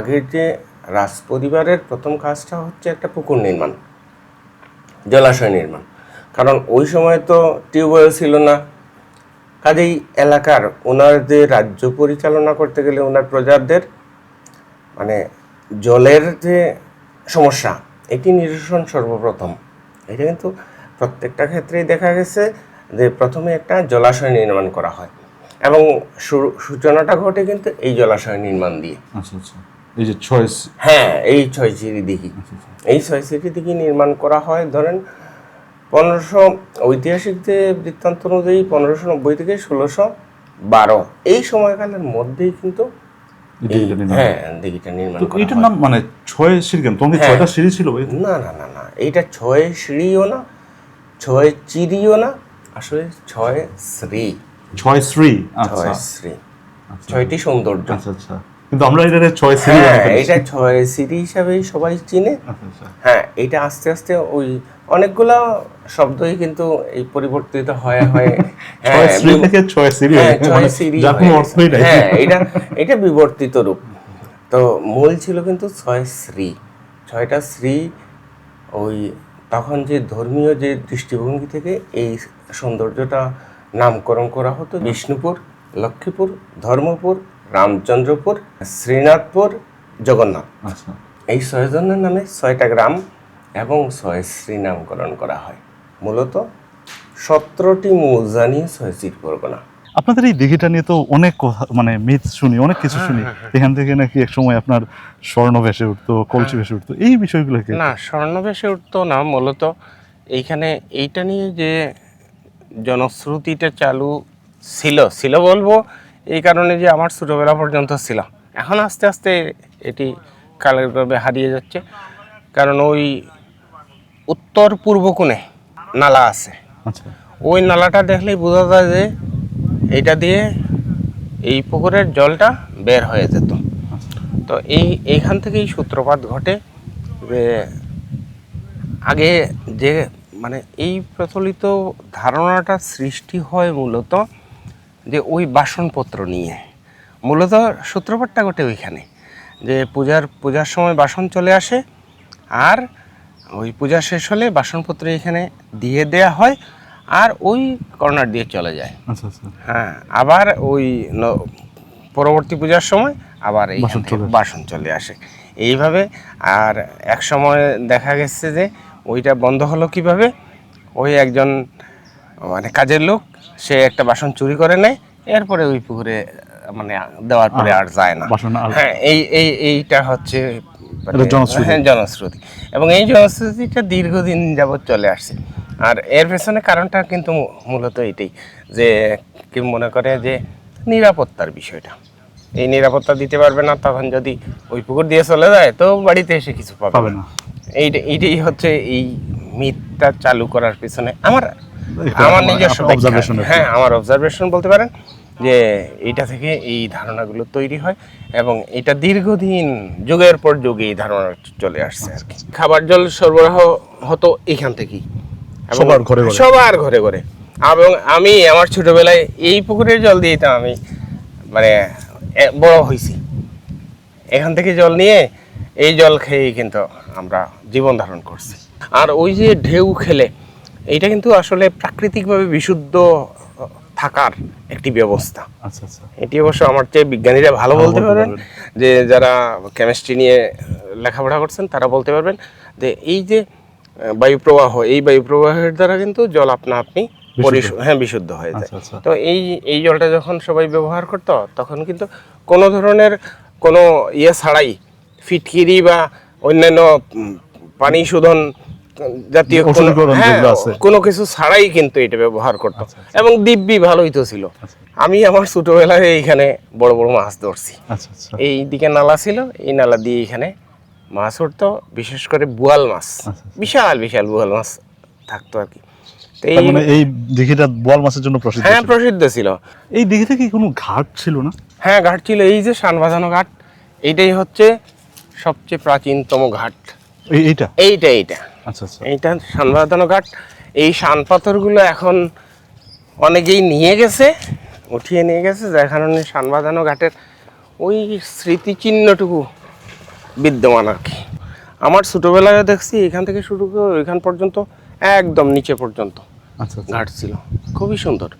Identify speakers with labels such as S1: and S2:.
S1: আগের যে রাজ পরিবারের প্রথম কাজটা হচ্ছে একটা পুকুর নির্মাণ, জলাশয় নির্মাণ। কারণ ওই সময় তো টিউবওয়েল ছিল না। কাজেই এলাকার ওনাদের রাজ্য পরিচালনা করতে গেলে ওনার প্রজাদের মানে জলের যে সমস্যা, এটি নিরসন সর্বপ্রথম। এটা কিন্তু প্রত্যেকটা ক্ষেত্রেই দেখা গেছে যে প্রথমে একটা জলাশয় নির্মাণ করা হয় এবং সূচনাটা ঘটে কিন্তু এই জলাশয় নির্মাণ দিয়ে।
S2: আচ্ছা আচ্ছা। এই যে চয়েস
S1: হ্যাঁ এই ছয় সিঁড়ি দিঘি এই ছয় সিঁড়ি দিঘি নির্মাণ করা হয় ধরেন পনেরোশো ঐতিহাসিক যে বৃত্তান্ত অনুযায়ী পনেরোশো নব্বই থেকে ষোলোশো বারো। এই সময়কালের মধ্যেই কিন্তু হ্যাঁ দিঘিটা নির্মাণ হয়।
S2: নাম মানে ছয় সিঁড়ি কেন?
S1: হ্যাঁ।
S2: ছয়টা সিঁড়ি ছিল?
S1: না না না না এইটা ছয় সিঁড়িও না ছয় চিরিও না আসলে ছয় শ্রী।
S2: ছয় শ্রী আচ্ছা।
S1: ছয় শ্রী। ছয়টি সৌন্দর্য।
S2: আচ্ছা আচ্ছা। কিন্তু আমরা এটা ছয়
S1: হ্যাঁ
S2: বানিয়ে
S1: এটা ছয় সিঁড়ি হিসাবেই সবাই চিনে।
S2: আচ্ছা আচ্ছা।
S1: হ্যাঁ এটা আস্তে আস্তে ওই অনেকগুলা শব্দই কিন্তু এই পরিবর্তিত হয় হয়ে হ্যাঁ,
S2: ছয়
S1: বিব-
S2: থেকে ছয় সিঁড়ি
S1: হ্যাঁ, ছয় সিঁড়ি
S2: যার
S1: হয়ে
S2: কোনো অর্থই নাই।
S1: হ্যাঁ এটা এটা বিবর্তিত রূপ। তো মূল ছিল কিন্তু ছয় শ্রী ছয়টা শ্রী ওই তখন যে ধর্মীয় যে দৃষ্টিভঙ্গি থেকে এই সৌন্দর্যটা নামকরণ করা হতো। বিষ্ণুপুর লক্ষ্মীপুর ধর্মপুর রামচন্দ্রপুর শ্রীনাথপুর জগন্নাথ।
S2: আচ্ছা।
S1: এই ছয়জনের নামে ছয়টা গ্রাম এবং ছয় শ্রী নামকরণ করা হয়। মূলত সতেরোটি মৌজা নিয়ে ছয় সিট পরগনা।
S2: আপনাদের এই দিঘিটা নিয়ে তো অনেক কথা মানে মিথ শুনি অনেক কিছু
S1: হ্যাঁ,
S2: শুনি। এখান থেকে নাকি এক সময় আপনার স্বর্ণ ভেসে উঠতো কলসি ভেসে উঠতো এই বিষয়গুলো কি
S1: না স্বর্ণবেশে উঠতো না মূলত এইখানে এইটা নিয়ে যে জনশ্রুতিটা চালু ছিল ছিল বলব এই কারণে যে আমার ছোটোবেলা পর্যন্ত ছিল এখন আস্তে আস্তে এটি কালের ভাবে হারিয়ে যাচ্ছে। কারণ ওই উত্তর পূর্ব কোণে নালা আছে।
S2: আচ্ছা।
S1: ওই নালাটা দেখলেই বোঝা যায় যে এইটা দিয়ে এই পুকুরের জলটা বের হয়ে যেত। তো এই এইখান থেকেই সূত্রপাত ঘটে যে আগে যে মানে এই প্রচলিত ধারণাটা সৃষ্টি হয় মূলত যে ওই বাসনপত্র নিয়ে। মূলত সূত্রপাতটা ঘটে ওইখানে যে পূজার পূজার সময় বাসন চলে আসে আর ওই পূজা শেষ হলে বাসনপত্র এখানে দিয়ে দেয়া হয় আর ওই কর্নার দিয়ে চলে যায়।
S2: আচ্ছা আচ্ছা।
S1: হ্যাঁ আবার ওই পরবর্তী পূজার সময় আবার এই।
S2: বাসন চলে আসে।
S1: এইভাবে আর এক সময় দেখা গেছে যে ওইটা বন্ধ হলো কীভাবে? ওই একজন মানে কাজের লোক সে একটা বাসন চুরি করে নেয় এরপরে ওই পুকুরে মানে দেওয়ার পরে আর যায় না। হ্যাঁ এই এই এইটা হচ্ছে মানে-
S2: জনশ্রুতি।
S1: হ্যাঁ এবং এই জনশ্রুতিটা দীর্ঘদিন যাবৎ চলে আসছে। আর এর পেছনে কারণটা কিন্তু মূলত এটাই যে কি মনে করে যে নিরাপত্তার বিষয়টা। এই নিরাপত্তা দিতে পারবে না তখন যদি ওই পুকুর দিয়ে চলে যায় তো বাড়িতে এসে কিছু পাবে না। এইটা এইটাই হচ্ছে এই মিথটা চালু করার পিছনে। আমার আমার নিজস্ব
S2: কি।
S1: হ্যাঁ আমার অবজারভেশন বলতে পারেন যে এটা থেকে এই ধারণাগুলো তৈরি হয় এবং এটা দীর্ঘদিন যুগের পর যুগ এই ধারণা চলে আসছে আর কি। খাবার জল সরবরাহ হতো এখান থেকেই।
S2: সবার ঘরে ঘরে।
S1: সবার ঘরে ঘরে। এবং আমি আমার ছোটবেলায় এই পুকুরের জল দিয়েই তো আমি মানে বড় হয়েছি এখান থেকে জল নিয়ে এই জল খেয়েই কিন্তু আমরা জীবন ধারণ করছি। আর ওই যে ঢেউ খেলে এইটা কিন্তু আসলে প্রাকৃতিকভাবে বিশুদ্ধ থাকার একটি ব্যবস্থা।
S2: আচ্ছা আচ্ছা।
S1: এটি অবশ্য আমার চেয়ে বিজ্ঞানীরা ভালো বলতে পারবেন। যে যারা কেমিস্ট্রি নিয়ে লেখাপড়া করছেন তারা বলতে পারবেন যে এই যে বায়ুপ্রবাহ এই বায়ুপ্রবাহের দ্বারা কিন্তু জল আপনা আপনি হ্যাঁ বিশুদ্ধ হয়ে যায়।
S2: আচ্ছা।
S1: তো এই এই জলটা যখন সবাই ব্যবহার করতো তখন কিন্তু কোনো ধরনের কোনো ইয়ে ছাড়াই ফিটকিরি বা অন্যান্য পানি শোধন জাতীয় কোনো- হ্যাঁ। কোনো কিছু ছাড়াই কিন্তু এটা ব্যবহার করতো। এবং দিব্যি ভালোই তো ছিল। আমি আমার ছোটবেলায় এইখানে বড় বড় মাছ ধরছি।
S2: আচ্ছা আচ্ছা।
S1: এই দিকে নালা ছিল এই নালা দিয়ে এখানে মাছ উঠতো বিশেষ করে বোয়াল মাছ। বিশাল বিশাল বোয়াল মাছ থাকতো আর কি। এই
S2: মানে এই দিঘিটা বোয়াল মাছের জন্য প্রসিদ্ধ
S1: হ্যাঁ প্রসিদ্ধ ছিল।
S2: এই দিঘিতে কি কোনো ঘাট ছিল না?
S1: হ্যাঁ ঘাট ছিল। এই যে শান বাঁধানো ঘাট এইটাই হচ্ছে সবচেয়ে প্রাচীনতম ঘাট।
S2: এইটা?
S1: এইটা এইটা।
S2: আচ্ছা আচ্ছা।
S1: এইটা শান ঘাট এই শান পাথরগুলো এখন অনেকেই নিয়ে গেছে উঠিয়ে নিয়ে গেছে যার কারণে শান ঘাটের ওই স্মৃতিচিহ্নটুকু বিদ্যমান আর কি। আমার ছোটোবেলায় দেখছি এখান থেকে শুরু করে ওইখান পর্যন্ত একদম নিচে পর্যন্ত
S2: আচ্ছা আচ্ছা।
S1: ঘাট ছিল। খুবই সুন্দর।